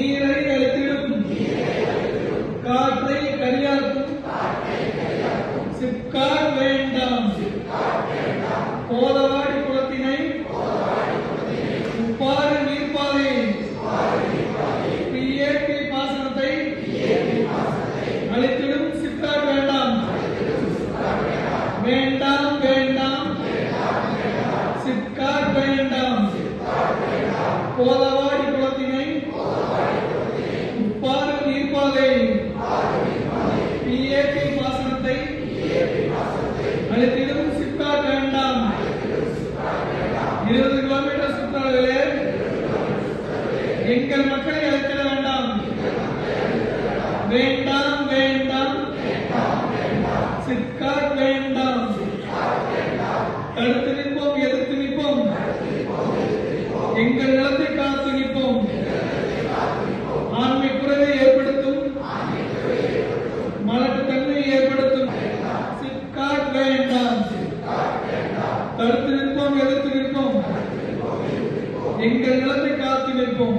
நீரை அழுத்திடும். காற்றை கரியாக்கும் சிப்கார் வேண்டாம். போதவாடி குளத்தினை உப்பாறு நீர்ப்பாதை. பிஏபி பாசனத்தை அழித்திடும் சிப்கார் வேண்டாம். வேண்டாம் வேண்டாம். சிப்கார் வேண்டாம். போதவாடி இருபது கிலோமீட்டர் சுற்றளவிலே எங்கள் மக்களை அழைத்திட வேண்டாம். வேண்டாம் வேண்டாம். சிப்காட் வேண்டாம். தடுத்து நிற்போம் எதிர்த்து நிற்போம். எங்கள் நிலத்தை காத்து நிற்போம். ஆண்மை குறைவை ஏற்படுத்தும். மலட்டுத்தன்மையை ஏற்படுத்தும். சிப்காட் வேண்டாம். தடுத்து நிற்போம் எதிர்த்து எங்கள் நிலத்தை காத்து நிற்போம்